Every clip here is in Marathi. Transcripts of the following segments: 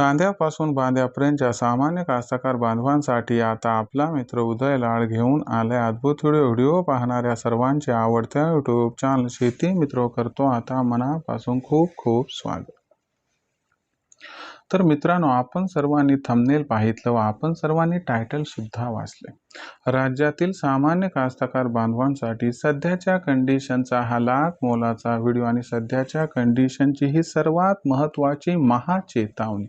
चांद्यापासून बांध्यापर्यंतच्या सामान्य कास्तकार बांधवांसाठी आता आपला मित्र उदय लाड घेऊन आलाय अद्भुत व्हिडिओ. व्हिडिओ पाहणाऱ्या सर्वांचे आवडत्या यूट्यूब चॅनल शेती मित्र करतो. आता मनापासून खूप खूप स्वागत. तर मित्रांनो आपण सर्वांनी थंबनेल पाहितलं व आपण सर्वांनी टायटल सुद्धा वाचले. राज्यातील सामान्य कास्तकार बांधवांसाठी सध्याच्या कंडिशनचा हा लाख मोलाचा व्हिडिओ आणि सध्याच्या कंडिशनची ही सर्वात महत्त्वाची महाचेतावणी.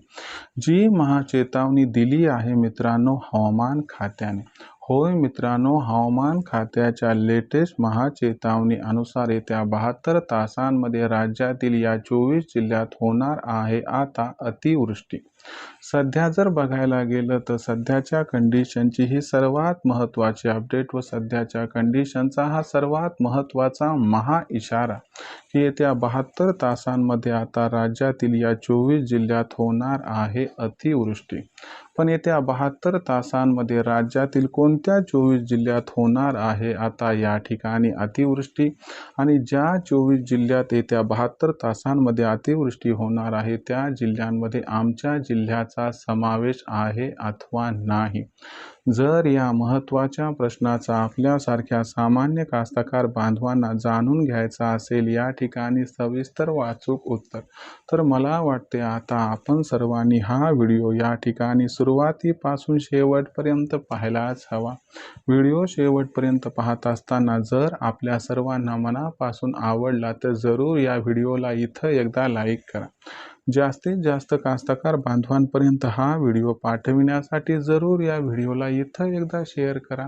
जी महाचेतावणी दिली आहे मित्रांनो हवामान खात्याने. होय मित्रांनो हवामान खात्याच्या लेटेस्ट महाचेतावणी अनुसार येत्या बहात्तर तासांमध्ये राज्यातील या चोवीस जिल्ह्यात होणार आहे आता अतिवृष्टी. सध्या जर बघायला गेलं तर सध्याच्या कंडिशनची ही सर्वात महत्त्वाची अपडेट व सध्याच्या कंडिशनचा हा सर्वात महत्त्वाचा महा इशारा. की येत्या बहात्तर तासांमध्ये आता राज्यातील या चोवीस जिल्ह्यात होणार आहे अतिवृष्टी. पण येत्या बहात्तर तासांमध्ये राज्यातील कोणत्या चोवीस जिल्ह्यात होणार आहे? आता या ठिकाणी अतिवृष्टी आणि ज्या चोवीस जिल्ह्यात येत्या बहात्तर तासांमध्ये अतिवृष्टी होणार आहे त्या जिल्ह्यांमध्ये आमच्या जिल्ह्याचा समावेश आहे अथवा नाही? जर या महत्त्वाच्या प्रश्नाचा आपल्यासारख्या सामान्य कास्तकार बांधवांना जाणून घ्यायचा असेल या ठिकाणी सविस्तर वाचूक उत्तर. तर मला वाटते आता आपण सर्वांनी हा व्हिडिओ या ठिकाणी सुरू सुरुवातीपासून शेवटपर्यंत पाहायलाच हवा. व्हिडिओ शेवटपर्यंत पाहत असताना जर आपल्या सर्वांना मनापासून आवडला तर जरूर या व्हिडिओला इथं एकदा लाईक करा. जास्तीत जास्त कास्तकार बांधवांपर्यंत हा व्हिडिओ पाठविण्यासाठी जरूर या व्हिडिओला इथं एकदा शेअर करा.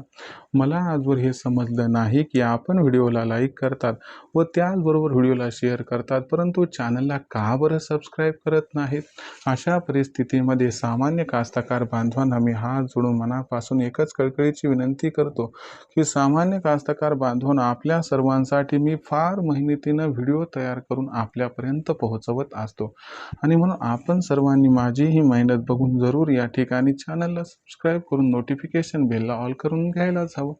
मला आजवर हे समजलं नाही की आपण व्हिडिओला लाईक करतात व त्याचबरोबर व्हिडिओला शेअर करतात परंतु चॅनलला का बरं सबस्क्राईब करत नाहीत? अशा परिस्थितीमध्ये सामान्य कास्तकार बांधवांना मी हात जोडून मनापासून एकच कळकळीची विनंती करतो की सामान्य कास्तकार बांधवांना आपल्या सर्वांसाठी मी फार मेहनतीनं व्हिडिओ तयार करून आपल्यापर्यंत पोहोचवत असतो. आणि म्हणून आपण सर्वांनी माझी ही मेहनत बघून जरूर या ठिकाणी चॅनलला सबस्क्राईब करून नोटिफिकेशन बेलला ऑल करून घ्यायलाच हवं.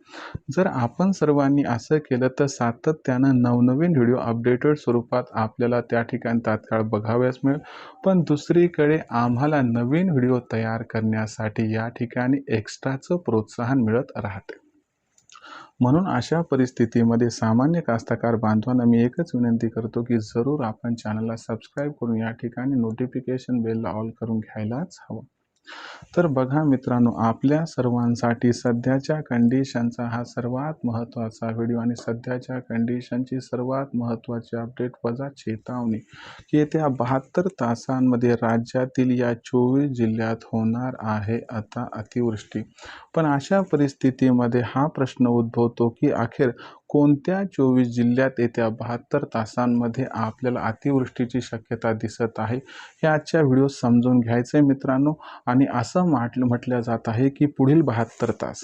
जर आपण सर्वांनी असं केलं तर सातत्यानं नवनवीन व्हिडिओ अपडेटेड स्वरूपात आपल्याला त्या ठिकाणी तात्काळ बघाव्यास मिळेल. पण दुसरीकडे आम्हाला नवीन व्हिडिओ तयार करण्यासाठी या ठिकाणी एक्स्ट्राचं प्रोत्साहन मिळत राहते. म्हणून अशा परिस्थितीमध्ये सामान्य कास्तकार बांधवांना मी एकच विनंती करतो की जरूर आपण चॅनलला सबस्क्राईब करून या ठिकाणी नोटिफिकेशन बेलला ऑल करून घ्यायलाच हवं. तर बघा मित्रांनो आपल्या सर्वांसाठी सध्याच्या कंडिशनचा हा सर्वात महत्त्वाचा व्हिडिओ आणि सध्याच्या कंडिशनची सर्वात महत्त्वाची अपडेट वजा चेतावणी. की येत्या बहात्तर तासांमध्ये राज्यातील या चोवीस जिल्ह्यात होणार आहे आता अतिवृष्टी. पण अशा परिस्थितीमध्ये हा प्रश्न उद्भवतो की अखेर कोणत्या चोवीस जिल्ह्यात येत्या बहात्तर तासांमध्ये आपल्याला अतिवृष्टीची शक्यता दिसत आहे? हे आजच्या व्हिडिओ समजून घ्यायचं आहे मित्रांनो. आणि असं म्हटलं म्हटलं जात आहे की पुढील बहात्तर तास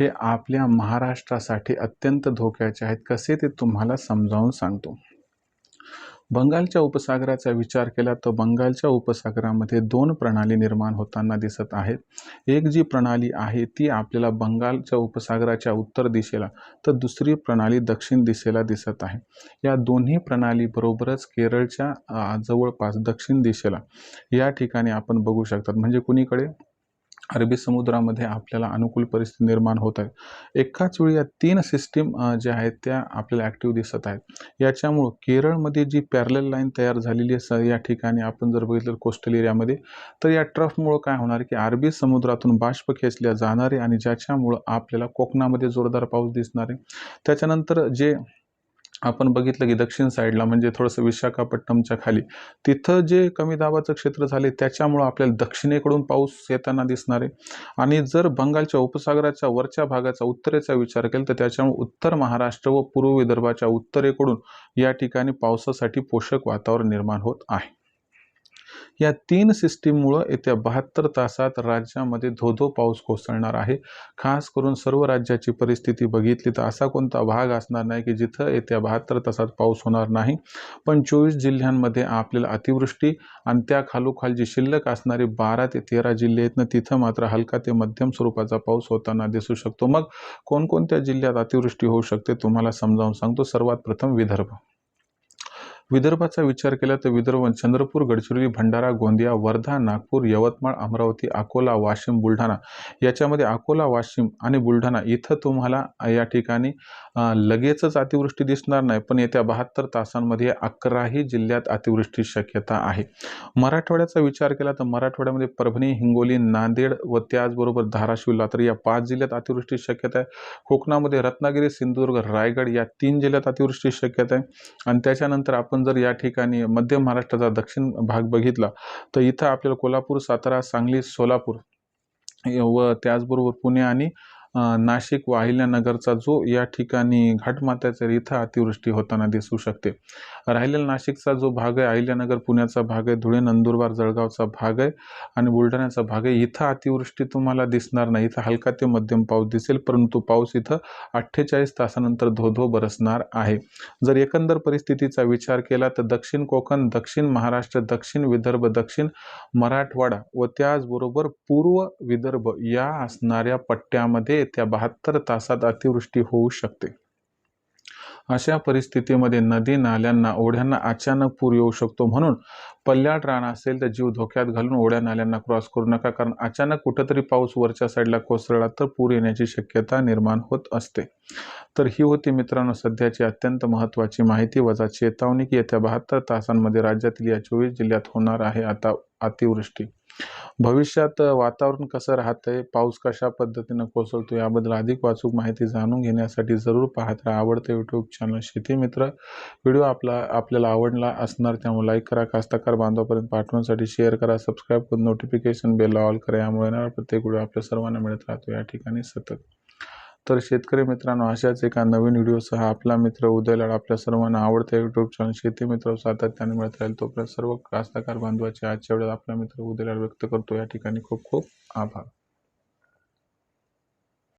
हे आपल्या महाराष्ट्रासाठी अत्यंत धोक्याचे आहेत. कसे ते तुम्हाला समजावून सांगतो. बंगालच्या उपसागराचा विचार केला तर बंगालच्या उपसागरामध्ये दोन प्रणाली निर्माण होताना दिसत आहेत. एक जी प्रणाली आहे ती आपल्याला बंगालच्या उपसागराच्या उत्तर दिशेला तर दुसरी प्रणाली दक्षिण दिशेला दिसत आहे. या दोन्ही प्रणालीबरोबरच केरळच्या जवळपास दक्षिण दिशेला. या ठिकाणी आपण बघू शकतात. म्हणजे कुणीकडे? अरबी समुद्रामध्ये आपल्याला अनुकूल परिस्थिती निर्माण होत आहे. एकाच वेळी या तीन सिस्टीम ज्या आहेत त्या आपल्याला ॲक्टिव्ह दिसत आहेत. याच्यामुळं केरळमध्ये जी पॅरलेल लाईन तयार झालेली आहे या ठिकाणी आपण जर बघितलं कोस्टल एरियामध्ये तर या ट्रफमुळं काय होणार की अरबी समुद्रातून बाष्प खेचल्या जाणारे आणि ज्याच्यामुळं आपल्याला कोकणामध्ये जोरदार पाऊस दिसणार आहे. त्याच्यानंतर जे आपण बघितलं की दक्षिण साईडला म्हणजे थोडंसं विशाखापट्टणमच्या खाली तिथं जे कमी दाबाचं क्षेत्र झाले त्याच्यामुळं आपल्याला दक्षिणेकडून पाऊस येताना दिसणार. आहे आणि जर बंगालच्या उपसागराच्या वरच्या भागाचा उत्तरेचा विचार केला तर त्याच्यामुळे उत्तर महाराष्ट्र व पूर्व विदर्भाच्या उत्तरेकडून या ठिकाणी पावसासाठी पोषक वातावरण निर्माण होत आहे. या तीन सिस्टीममुळं येत्या बहात्तर तासात राज्यामध्ये धोधो पाऊस कोसळणार आहे. खास करून सर्व राज्याची परिस्थिती बघितली तर असा कोणता भाग असणार नाही की जिथं येत्या बहात्तर तासात पाऊस होणार नाही. पण चोवीस जिल्ह्यांमध्ये आपल्याला अतिवृष्टी आणि त्या खालोखाल जी शिल्लक असणारी बारा ते तेरा जिल्हे आहेत ना तिथं मात्र हलका ते मध्यम स्वरूपाचा पाऊस होताना दिसू शकतो. मग कोणकोणत्या जिल्ह्यात अतिवृष्टी होऊ शकते तुम्हाला समजावून सांगतो. सर्वात प्रथम विदर्भ. विदर्भाचा विचार केला तर विदर्भ चंद्रपूर गडचिरोली भंडारा गोंदिया वर्धा नागपूर यवतमाळ अमरावती अकोला वाशिम बुलढाणा. याच्यामध्ये अकोला वाशिम आणि बुलढाणा इथं तुम्हाला या ठिकाणी लगेचच अतिवृष्टी दिसणार नाही पण येत्या बहात्तर तासांमध्ये अकराही जिल्ह्यात अतिवृष्टी शक्यता आहे. मराठवाड्याचा विचार केला तर मराठवाड्यामध्ये परभणी हिंगोली नांदेड व त्याचबरोबर धाराशिव लातर या पाच जिल्ह्यात अतिवृष्टी शक्यता आहे. कोकणामध्ये रत्नागिरी सिंधुदुर्ग रायगड या तीन जिल्ह्यात अतिवृष्टी शक्यता आहे. आणि त्याच्यानंतर आपण जर या ठिकाणी मध्य महाराष्ट्राचा दक्षिण भाग बघितला तर इथं आपल्याला कोल्हापूर सातारा सांगली सोलापूर व त्याचबरोबर पुणे आणि नाशिक व अहिल्यानगरचा जो या ठिकाणी घाटमात्याचा इथं अतिवृष्टी होताना दिसू शकते. राहिलेला नाशिकचा जो भाग आहे अहिल्यानगर पुण्याचा भाग आहे धुळे नंदुरबार जळगावचा भाग आहे आणि बुलढाण्याचा भाग आहे. इथं अतिवृष्टी तुम्हाला दिसणार नाही. इथं हलका ते मध्यम पाऊस दिसेल परंतु पाऊस इथं अठ्ठेचाळीस तासानंतर धोधो बरसणार आहे. जर एकंदर परिस्थितीचा विचार केला तर दक्षिण कोकण दक्षिण महाराष्ट्र दक्षिण विदर्भ दक्षिण मराठवाडा व त्याचबरोबर पूर्व विदर्भ या असणाऱ्या पट्ट्यामध्ये त्या बहात्तर तासात अतिवृष्टी होऊ शकते. अशा परिस्थितीमध्ये नदी नाल्यांना ओढ्यांना अचानक पूर येऊ शकतो म्हणून पल्ल्याट रान असेल तर जीव धोक्यात घालून ओढ्या नाल्यांना क्रॉस करू नका कारण अचानक कुठंतरी पाऊस वरच्या साईडला कोसळला तर पूर येण्याची शक्यता निर्माण होत असते. तर ही होती मित्रांनो सध्याची अत्यंत महत्त्वाची माहिती. वजा चेतावणी की येत्या बहात्तर तासांमध्ये राज्यातील या चोवीस जिल्ह्यात होणार आहे आता अतिवृष्टी. भविष्यात वातावरण कसं राहतंय पाऊस कशा पद्धतीनं कोसळतो याबद्दल अधिक वाचूक माहिती जाणून घेण्यासाठी जरूर पाहत राहा. आवडतं यूट्यूब चॅनल शेती मित्र. व्हिडिओ आपला आपल्याला आवडला असणार त्यामुळे लाईक करा. कास्तकार बांधवापर्यंत पाठवण्यासाठी शेअर करा. सबस्क्राईब करून नोटिफिकेशन बेल ऑल करा. यामुळे येणारा प्रत्येक व्हिडिओ आपल्या सर्वांना मिळत राहतो. या ठिकाणी सतत तर शेतकरी मित्रांनो अशाच एका नवीन व्हिडिओसह आपला मित्र उदयलाड आपल्या सर्वांना आवडता यूट्यूब चॅनल शेती मित्र सातत्याने मिळत राहील. तोपर्यंत सर्व कास्तकार बांधवाचे आजच्या वेळेस आपला मित्र उदयलाड व्यक्त करतो. या ठिकाणी खूप खूप आभार.